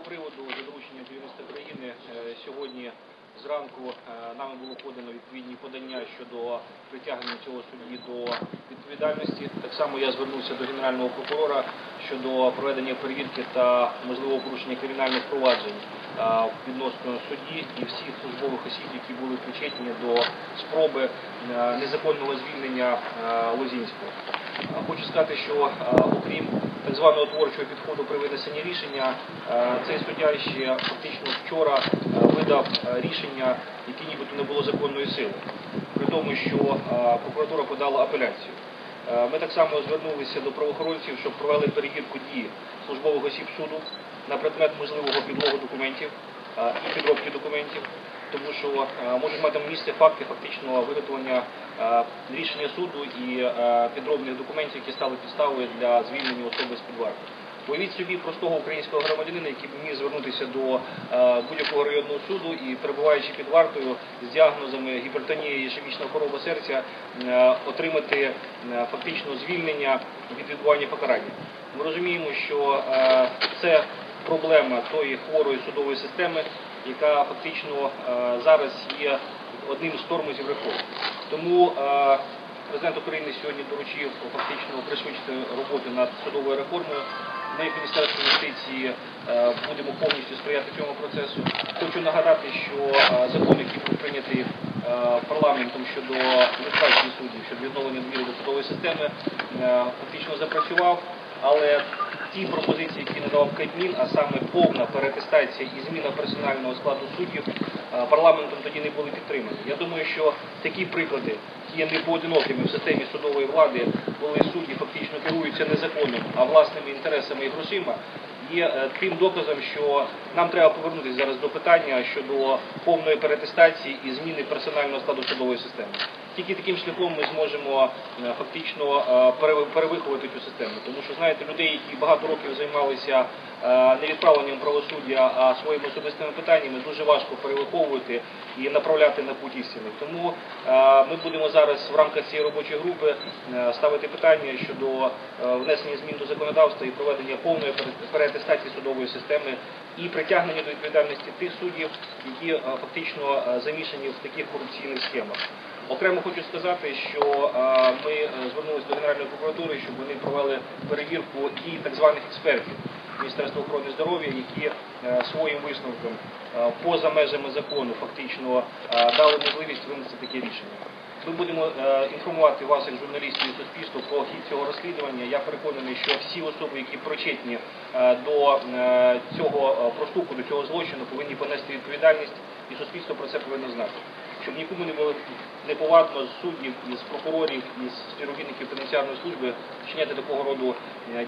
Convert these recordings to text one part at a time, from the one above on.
цього приводу, за дорученням керівництва країни, е, сьогодні зранку е, нами було подано відповідні подання щодо притягнення цього судді до відповідальності. Так само я звернувся до генерального прокурора щодо проведення перевірки та можливого порушення кримінальних проваджень відносно судді і всіх службових осіб, які були причетні до спроби е, незаконного звільнення е, Лозінського. Е, Хочу сказати, що е, окрім так званого творчого підходу при винесенні рішення, е, цей суддя ще фактично вчора е, видав е, рішення, яке нібито не було законної сили, при тому, що е, прокуратура подала апеляцію. Е, Ми так само звернулися до правоохоронців, щоб провели перевірку дії службових осіб суду на предмет можливого підлогу документів е, і підробки документів, тому що е, можуть мати місце факти фактичного виготовлення рішення суду і підробних документів, які стали підставою для звільнення особи з під варти. Уявіть собі простого українського громадянина, який міг звернутися до е, будь-якого районного суду і перебуваючи під вартою з діагнозами гіпертонія і ішемічна хвороба серця, е, отримати е, фактично звільнення від відбування покарання. Ми розуміємо, що це проблема тої хворої судової системи, яка фактично зараз є одним з тормозів реформ. Тому президент України сьогодні доручив фактично пришвидшити роботу над судовою реформою. Ми в Міністерство юстиції е, будемо повністю сприяти цьому процесу. Хочу нагадати, що е, закон, який був прийнятий е, парламентом щодо люстрації суддів, щодо відновлення довіри до судової системи, фактично запрацював. Але ті пропозиції, які надавав Кабмін, а саме повна перетестація і зміна персонального складу суддів, е, парламентом тоді не були підтримані. Я думаю, що такі приклади є не поодинокими в системі судової влади, коли судді фактично керуються не законом, а власними інтересами і грошима, є е, тим доказом, що нам треба повернутися зараз до питання щодо повної перетестації і зміни персонального складу судової системи. Тільки таким шляхом ми зможемо е, фактично е, перевиховувати цю систему. Тому що знаєте, людей, які багато років займалися е, не відправленням правосуддя, а своїми особистими питаннями, дуже важко перевиховувати і направляти на путь істини. Тому ми будемо зараз в рамках цієї робочої групи ставити питання щодо внесення змін до законодавства і проведення повної пере- переатестації судової системи і притягнення до відповідальності тих суддів, які е, фактично е, замішані в таких корупційних схемах. Окремо хочу сказати, що е, ми звернулися до Генеральної прокуратури, щоб вони провели перевірку дій так званих експертів Міністерства охорони здоров'я, які своїм висновком поза межами закону фактично дали можливість винести таке рішення. Ми будемо е, інформувати вас, як журналістів і суспільство, про хід цього розслідування. Я переконаний, що всі особи, які причетні е, до е, цього проступку, до цього злочину, повинні понести відповідальність, і суспільство про це повинно знати. Щоб нікому не було неповадно з суддів, із прокурорів, із співробітників пенітенціарної служби вчиняти такого роду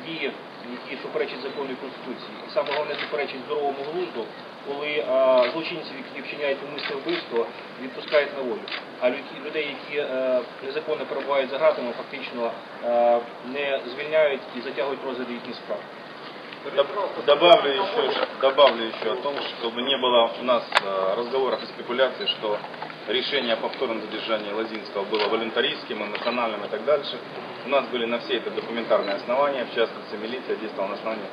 дії, які суперечать закону і конституції. І саме головне суперечить здоровому глузду, коли е, злочинців, які вчиняють умисне вбивство, відпускають на волю. А люд- людей, які е, незаконно перебувають за ґратами, фактично е, не звільняють і затягують розгляди їхніх справ. Доб- Добавлю еще, добавлю еще о том, чтобы не было у нас э, разговоров и спекуляций, что решение о повторном задержании Лозинского было волюнтаристским, эмоциональным и так дальше. У нас были на все это документарные основания, в частности милиция действовала на основании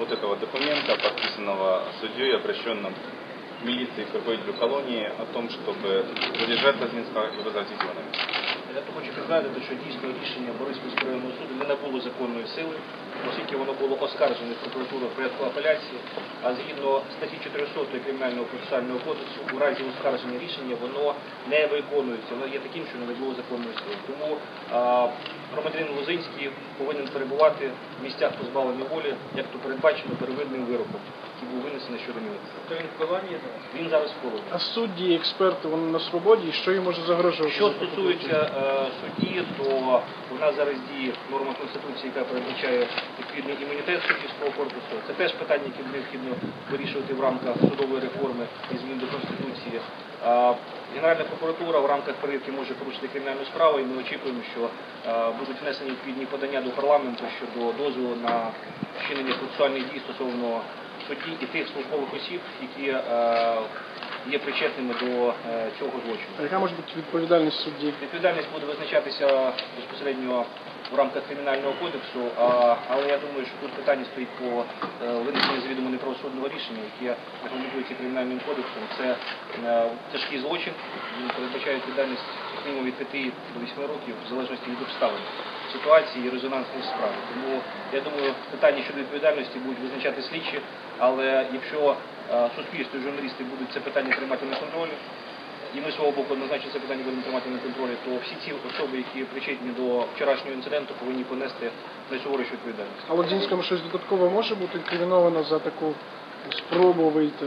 вот этого документа, подписанного судьей, обращенным к милиции, к руководителю колонии, о том, чтобы задержать Лозинского и возвратить его на место. Тут хочу підтвердити, що дійсно рішення Бориспільського районного суду не набуло законної сили, оскільки воно було оскаржене в прокуратуру в порядку апеляції, а згідно статті 400 Кримінального процесуального кодексу, у разі оскарження рішення воно не виконується, воно є таким, що не набуло законної сили. Тому а, громадянин Лозинський повинен перебувати в місцях позбавлення волі, як то передбачено перевидним вироком, винесений щодо нього. То він в колонії зараз? Він зараз в полоні. А судді, експерти, вони на свободі, і що їм може загрожувати? Що стосується е, судді, то у нас зараз діє норма Конституції, яка передбачає відповідний імунітет суддівського корпусу. Це теж питання, які необхідно вирішувати в рамках судової реформи і змін до Конституції. А Генеральна прокуратура в рамках перевірки може порушити кримінальну справу, і ми очікуємо, що е, будуть внесені відповідні подання до парламенту щодо дозволу на вчинення процесуальних дій стосовно судді і тих службових осіб, які е, є причетними до е, цього злочину. А яка може бути відповідальність судді? Відповідальність буде визначатися безпосередньо в рамках кримінального кодексу, а, але я думаю, що тут питання стоїть по е, винесенню завідомо неправосудного рішення, яке регламентується кримінальним кодексом. Це е, тяжкий злочин, він передбачає відповідальність мінімум від 5 до 8 років, в залежності від обставин ситуації і резонансної справи. Тому я думаю, питання щодо відповідальності будуть визначати слідчі, але якщо е, суспільство і журналісти будуть це питання тримати на контролі, і ми свого боку однозначно це питання будемо тримати на контролі, то всі ці особи, які причетні до вчорашнього інциденту, повинні понести найсуворішу відповідальність. А Лодзінському щось додатково може бути інкриміновано за таку спробу вийти?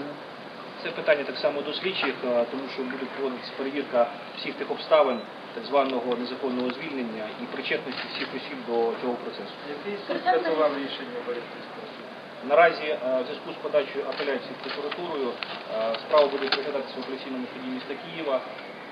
Це питання так само до слідчих, е, тому що буде проводитися перевірка всіх тих обставин так званого незаконного звільнення і причетності всіх осіб до цього процесу. Який скасував рішення Бориспільського суду? Наразі е, в зв'язку з подачею апеляції прокуратурою е, справа буде розглядатися в апеляційному суді міста Києва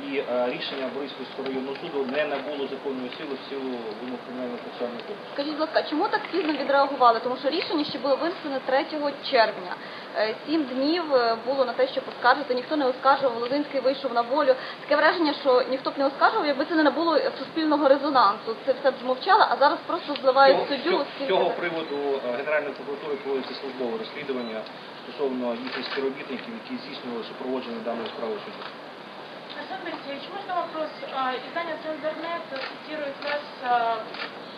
і е, рішення Бориспільського районного суду не набуло законної сили в силу вимог кримінального процесуального кодексу. Скажіть, будь ласка, чому так пізно відреагували? Тому що рішення ще було винесено 3 червня. Е, Сім днів е, було на те, щоб оскаржити. Ніхто не оскаржував. Лозинський вийшов на волю. Таке враження, що ніхто б не оскаржував, якби це не набуло суспільного резонансу. Це все б змовчало, а зараз просто зливають Цього- суддю. З цього приводу е, Генеральної прокуратури проводиться службове розслідування стосовно їхніх співробітників, які здійснювали супроводження даної справи суду. Александр Алексеевич, можно вопрос? А, Издание Цензорнет цитирует вас, а,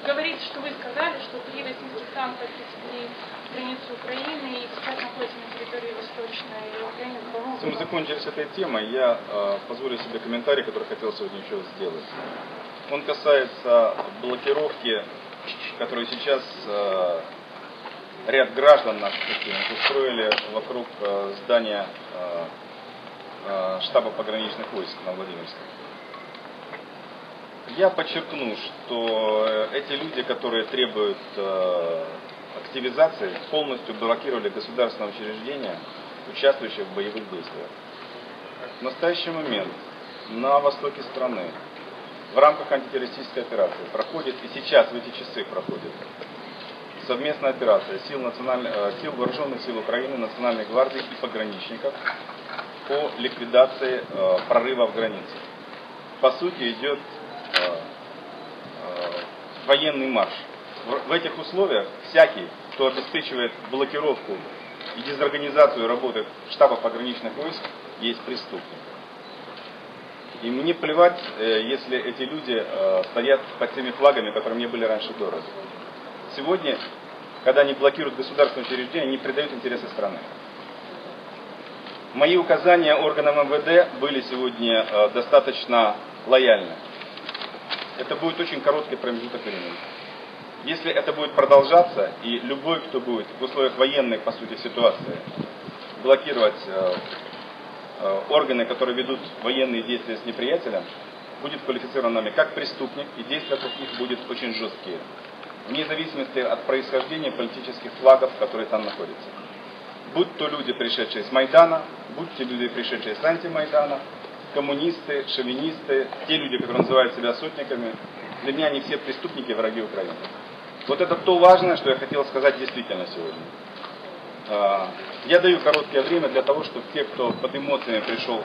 говорит, что вы сказали, что три российских танка пересекли границу Украины и сейчас находятся на территории Восточной Украины. Если мы закончили с этой темой, я э, позволю себе комментарий, который хотел сегодня еще сделать. Он касается блокировки, которую сейчас э, ряд граждан наших устроили вокруг э, здания э, штаба пограничных войск на Владимирском. Я подчеркну, что э, эти люди, которые требуют э, активизации, полностью блокировали государственное учреждение, участвующее в боевых действиях. В настоящий момент на востоке страны в рамках антитеррористической операции проходит, и сейчас в эти часы проходит, совместная операция сил, националь- э, сил вооруженных сил Украины, Национальной гвардии и пограничников по ликвидации э, прорыва в границе. По сути идет э, э, военный марш. В, в этих условиях всякий, кто обеспечивает блокировку и дезорганизацию работы штаба пограничных войск, есть преступник. И мне плевать, э, если эти люди э, стоят под теми флагами, которые мне были раньше дороги. Сегодня, когда они блокируют государственные учреждения, они предают интересы страны. Мои указания органам МВД были сегодня э, достаточно лояльны. Это будет очень короткий промежуток времени. Если это будет продолжаться, и любой, кто будет в условиях военной, по сути, ситуации, блокировать э, э, органы, которые ведут военные действия с неприятелем, будет квалифицирован нами как преступник, и действия них будут очень жесткие. Вне зависимости от происхождения политических флагов, которые там находятся. Будь то люди, пришедшие с Майдана, будь то люди, пришедшие с антимайдана, коммунисты, шовинисты, те люди, которые называют себя сотниками, для меня они все преступники, враги Украины. Вот это то важное, что я хотел сказать действительно сегодня. А, Я даю короткое время для того, чтобы те, кто под эмоциями пришел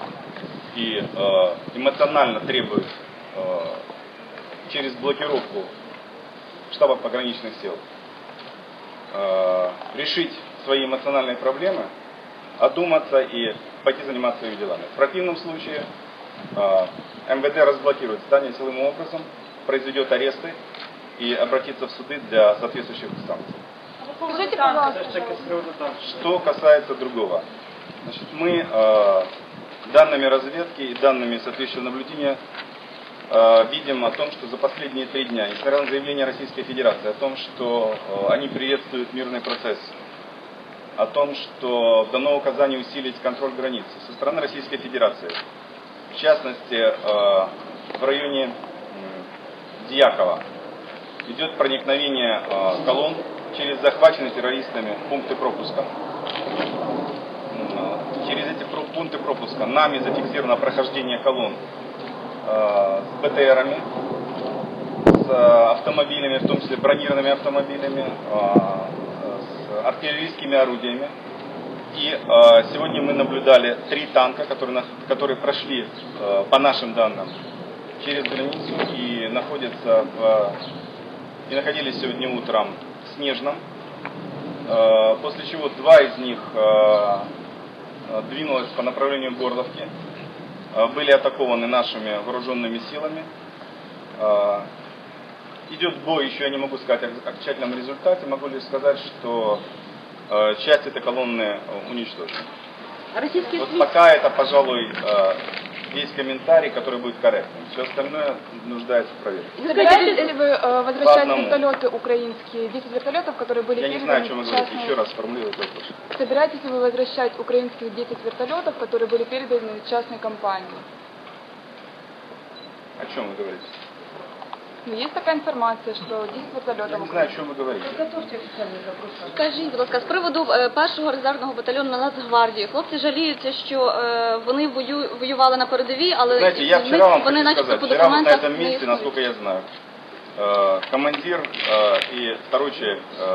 и э, эмоционально требует э, через блокировку штаба пограничных сил решить свои эмоциональные проблемы, одуматься и пойти заниматься своими делами. В противном случае э, МВД разблокирует здание силовым образом, произведет аресты и обратится в суды для соответствующих санкций. А Скажите, пожалуйста. Что касается другого. Значит, мы э, данными разведки и данными соответствующего наблюдения э, видим о том, что за последние три дня, несмотря на заявление Российской Федерации о том, что э, они приветствуют мирный процесс, о том, что дано указание усилить контроль границы со стороны Российской Федерации, в частности, э, в районе Дьякова, идет проникновение э, колонн через захваченные террористами пункты пропуска. Через эти пункты пропуска нами зафиксировано прохождение колонн э, с БТРами, с автомобилями, в том числе бронированными автомобилями, с артиллерийскими орудиями. И э, сегодня мы наблюдали три танка, которые, которые прошли, э, по нашим данным, через границу и находятся в, и находились сегодня утром в Снежном. Э, после чего два из них э, двинулось по направлению Горловки, э, были атакованы нашими вооруженными силами. Э, Идет бой, еще я не могу сказать о окончательном результате, могу лишь сказать, что э, часть этой колонны э, уничтожена. Российские Вот СМИ пока это, пожалуй, э, есть комментарий, который будет корректным. Все остальное нуждается в проверке. Собираетесь ли вы э, возвращать одному. вертолеты украинские, 10 вертолетов, которые были Я не знаю, о чем вы говорите. частной- Еще раз сформулирую вопрос. Собираетесь ли вы возвращать украинских 10 вертолетов, которые были переданы частной компании? О чем вы говорите? Ну, есть такая информация, что 10 Я вертолетов не знаю, о чем вы говорите. Скажіть, будь ласка, з приводу е, першого резервного батальйону на Нацгвардії. Хлопці жаліються, що е, вони вою, воювали на передовій, але Знаете, я в них- вчера вам вони хочу начебто сказать, по вчера вот на документах этом не месте, існують. насколько я знаю, э, командир э, и второй человек э,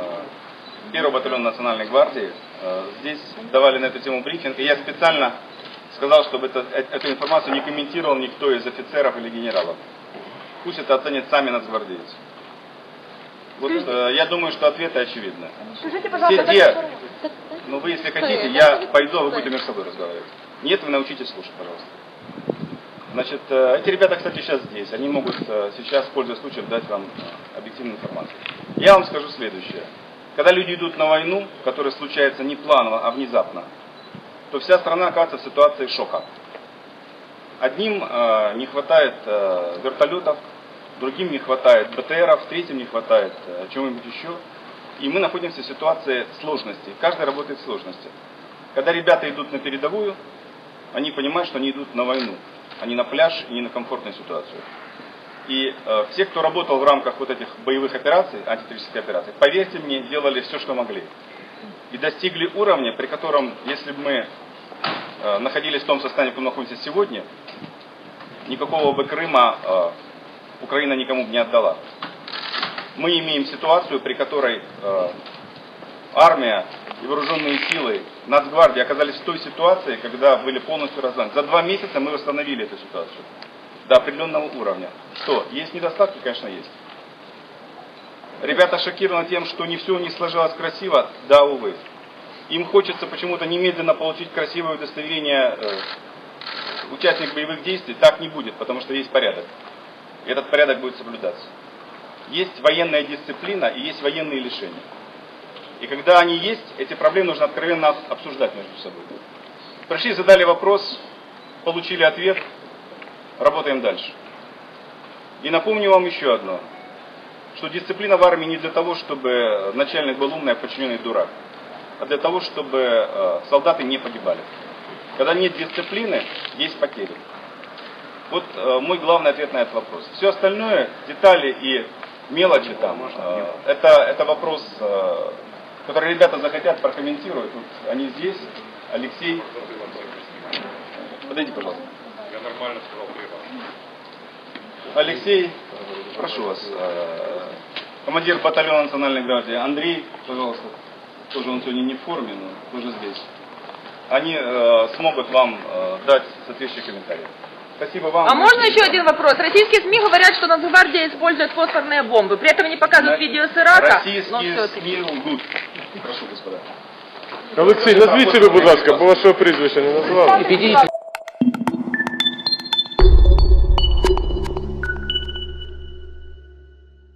э, первого батальона Национальной гвардии э, здесь давали на эту тему брифинг, и я специально сказал, чтобы это- э- эту информацию не комментировал никто из офицеров или генералов. Пусть это оценят сами нацгвардейцы. Вот, э, я думаю, что ответы очевидны. Скажите, Все пожалуйста, те, как- ну вы если хотите, я пойду, а вы будете между собой разговаривать. Нет, вы научитесь слушать, пожалуйста. Значит, э, эти ребята, кстати, сейчас здесь. Они могут э, сейчас, пользуясь случаем, дать вам э, объективную информацию. Я вам скажу следующее. Когда люди идут на войну, которая случается не планово, а внезапно, то вся страна оказывается в ситуации шока. Одним э, не хватает э, вертолетов, другим не хватает БТРов, третьим не хватает э, чего-нибудь еще. И мы находимся в ситуации сложности. Каждый работает в сложности. Когда ребята идут на передовую, они понимают, что они идут на войну, а не на пляж и не на комфортную ситуацию. И э, все, кто работал в рамках вот этих боевых операций, антитеррористических операций, поверьте мне, делали все, что могли. И достигли уровня, при котором, если бы мы э, находились в том состоянии, в каком находимся сегодня, никакого бы Крыма э, Украина никому бы не отдала. Мы имеем ситуацию, при которой э, армия и вооруженные силы Нацгвардии оказались в той ситуации, когда были полностью разданы. За два месяца мы восстановили эту ситуацию до определенного уровня. Что? Есть недостатки? Конечно, есть. Ребята шокированы тем, что не все не сложилось красиво? Да, увы. Им хочется почему-то немедленно получить красивое удостоверение э, участник боевых действий. Так не будет, потому что есть порядок. И этот порядок будет соблюдаться. Есть военная дисциплина и есть военные лишения. И когда они есть, эти проблемы нужно откровенно об- обсуждать между собой. Пришли, задали вопрос, получили ответ, работаем дальше. И напомню вам еще одно, что дисциплина в армии не для того, чтобы начальник был умный, а подчиненный дурак, а для того, чтобы э, солдаты не погибали. Когда нет дисциплины, есть потери. Вот э, мой главный ответ на этот вопрос. Все остальное, детали и мелочи там, э, это, это вопрос, э, который ребята захотят прокомментировать. Вот они здесь, Алексей. Подойди, пожалуйста. Алексей, прошу вас. э, Командир батальона Национальной гвардии Андрей, пожалуйста. Тоже он сегодня не в форме, но тоже здесь. Они э, смогут вам э, дать соответствующие комментарии. Спасибо вам. А можно еще один вопрос? Российские СМИ говорят, что Нацгвардия использует фосфорные бомбы. При этом не показывают видео с Ирака. но Российские все-таки. СМИ лгут. Прошу, господа. Олексій, назвіть себе, будь ласка, бо вашого прізвища не назвали.